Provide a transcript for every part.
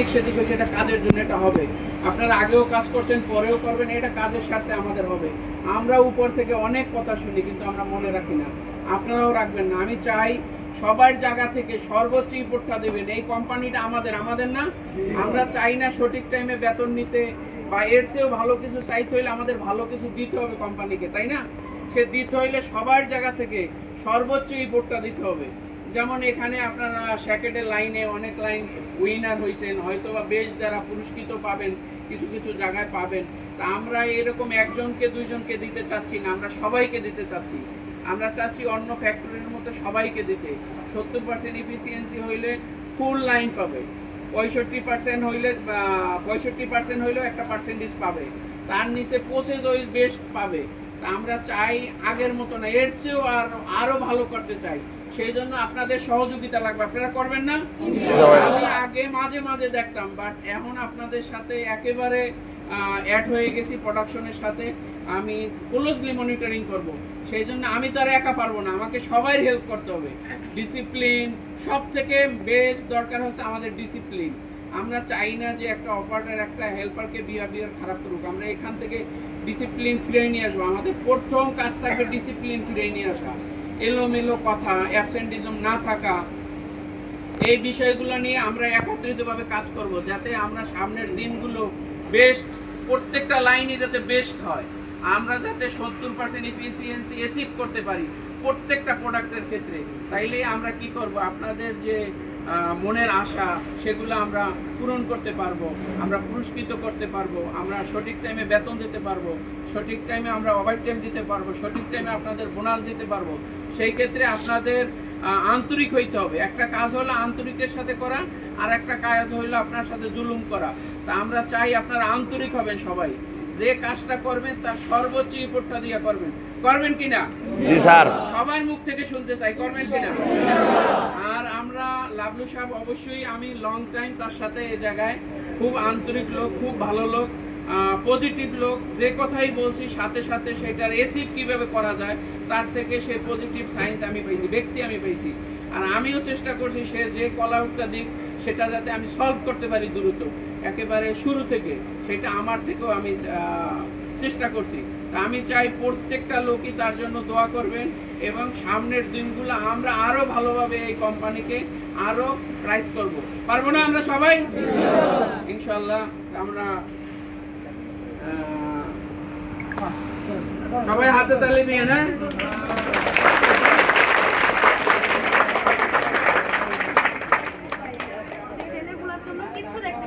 এদিক সেদিক হয়েছে এটা কাজের জন্য এটা হবে। আপনারা আগেও কাজ করছেন, পরেও করবেন, এটা কাজের সাথে আমাদের হবে। আমরা উপর থেকে অনেক কথা শুনি, কিন্তু আমরা মনে রাখি না। আপনারাও রাখবেন না। আমি চাই সবার জায়গা থেকে সর্বোচ্চ ইম্পোর্টটা দেবেন। এই কোম্পানিটা আমাদের আমাদের না? আমরা চাই না সঠিক টাইমে বেতন নিতে, বা এর চেয়েও ভালো কিছু চাইতে হইলে আমাদের ভালো কিছু দিতে হবে কোম্পানিকে, তাই না? সে দিতে হইলে সবার জায়গা থেকে সর্বোচ্চ ইম্পোর্টটা দিতে হবে। যেমন এখানে আপনারা স্যাকেটের লাইনে অনেক লাইন উইনার হয়েছেন হয়তো বা বেশ যারা পুরস্কৃত পাবেন, কিছু কিছু জায়গায় পাবেন। তা আমরা এরকম একজনকে, দুইজনকে দিতে চাচ্ছি না, আমরা সবাইকে দিতে চাচ্ছি। আমরা চাচ্ছি অন্য ফ্যাক্টরির মতো সবাইকে দিতে। সত্তর পার্সেন্ট ইফিসিয়েন্সি হইলে ফুল লাইন পাবে। পঁয়ষট্টি পার্সেন্ট হইলে পঁয়ষট্টি পার্সেন্ট হইলেও একটা পার্সেন্টেজ পাবে। তার নিচে প্রসেস ওই বেস্ট পাবে। তা আমরা চাই আগের মতো না, এর চেয়েও আর, আরও ভালো করতে চাই। সেই জন্য আপনাদের সহযোগিতা লাগবে। আপনারা করবেন না? আমি আগে মাঝে মাঝে দেখতাম বাট এখন আপনাদের সাথে একেবারে অ্যাড হয়ে গেছি প্রোডাকশনের সাথে। আমি ক্লোজলি মনিটরিং করব। সেই জন্য আমি তো আর একা পারব না। আমাকে সবাই হেল্প করতে হবে। ডিসিপ্লিন সব থেকে বেশ দরকার হচ্ছে আমাদের ডিসিপ্লিন আমরা চাই না যে একটা অপারেটার একটা হেল্পারকে বিহেভিয়ার খারাপ করুক। আমরা এখান থেকে ডিসিপ্লিন ফিরে নিয়ে আসব। আমাদের প্রথম কাজ থাকবে ডিসিপ্লিন ফিরে নিয়ে আসা। এলোমেলো কথা অ্যাবসেন্টিজম না থাকা, এই বিষয়গুলো নিয়ে আমরা একত্রিতভাবে কাজ করব যাতে আমরা সামনের দিনগুলো বেস্ট প্রত্যেকটা লাইনে যাতে বেস্ট হয়। আমরা যাতে সত্তর পার্সেন্ট ইফিসিয়েন্সি অ্যাচিভ করতে পারি প্রত্যেকটা প্রোডাক্টের ক্ষেত্রে। তাইলে আমরা কি করব? আপনাদের যে মনের আশা সেগুলো আমরা পূরণ করতে পারব আমরা পুরস্কৃত করতে পারব আমরা সঠিক টাইমে বেতন দিতে পারব সঠিক টাইমে আমরা ওভার টাইম দিতে পারব সঠিক টাইমে আপনাদের বোনাস দিতে পারব। সেই ক্ষেত্রে আপনাদের আন্তরিক হইতে হবে। একটা কাজ হলো আন্তরিকের সাথে করা আর একটা কাজ হইল আপনার সাথে জুলুম করা। তা আমরা চাই আপনারা আন্তরিক হবেন সবাই। যে কাজটা করবেন তার সর্বোচ্চ রিপোর্টটা দিয়ে করবেন। করবেন কিনা? জি স্যার। সবার মুখ থেকে শুনতে চাই করবেন কিনা? আর আমরা লাভলু সাহেব, অবশ্যই আমি লং টাইম তার সাথে এই জায়গায় খুব আন্তরিক লোক, খুব ভালো লোক পজিটিভ লোক। যে কথাই বলছি, সাথে সাথে সেটার এসিভ কীভাবে করা যায়, তার থেকে সে পজিটিভ সায়েন্স আমি পেয়েছি, ব্যক্তি আমি পেয়েছি। আর আমিও চেষ্টা করছি সে যে কল আউটটা দিক, সেটা যাতে আমি সলভ করতে পারি দ্রুত। একেবারে শুরু থেকে, সেটা আমার থেকেও আমি চেষ্টা করছি। আমি চাই প্রত্যেকটা লোকই তার জন্য দোয়া করবেন এবং সামনের দিনগুলো আমরা আরও ভালোভাবে এই কোম্পানিকে আরও প্রাইস করব। পারব না আমরা সবাই? ইনশাল্লাহ আমরা সবাই হাতে তালি দিয়ে না ছেলেগুলোর দেখতে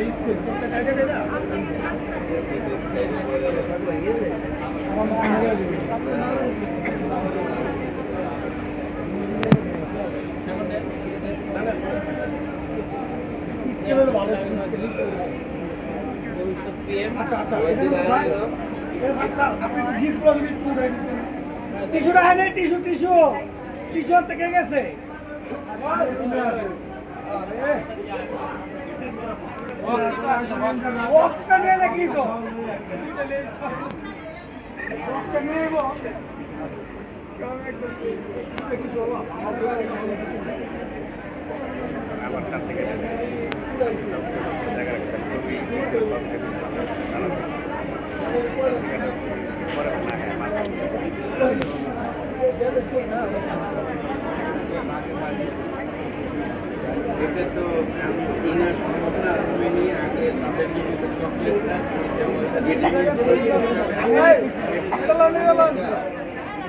টিস্যু আনা টিস্যু। টিস্যুটা হ্যাঁ টিস্যু টিস্যু। টিস্যু থেকে গেছে। নাকি তো? বক্সটা নিয়ে নেব এটা তো ইনার সম্ভব না রুমে নিয়ে আগে তাদের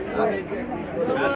তাদের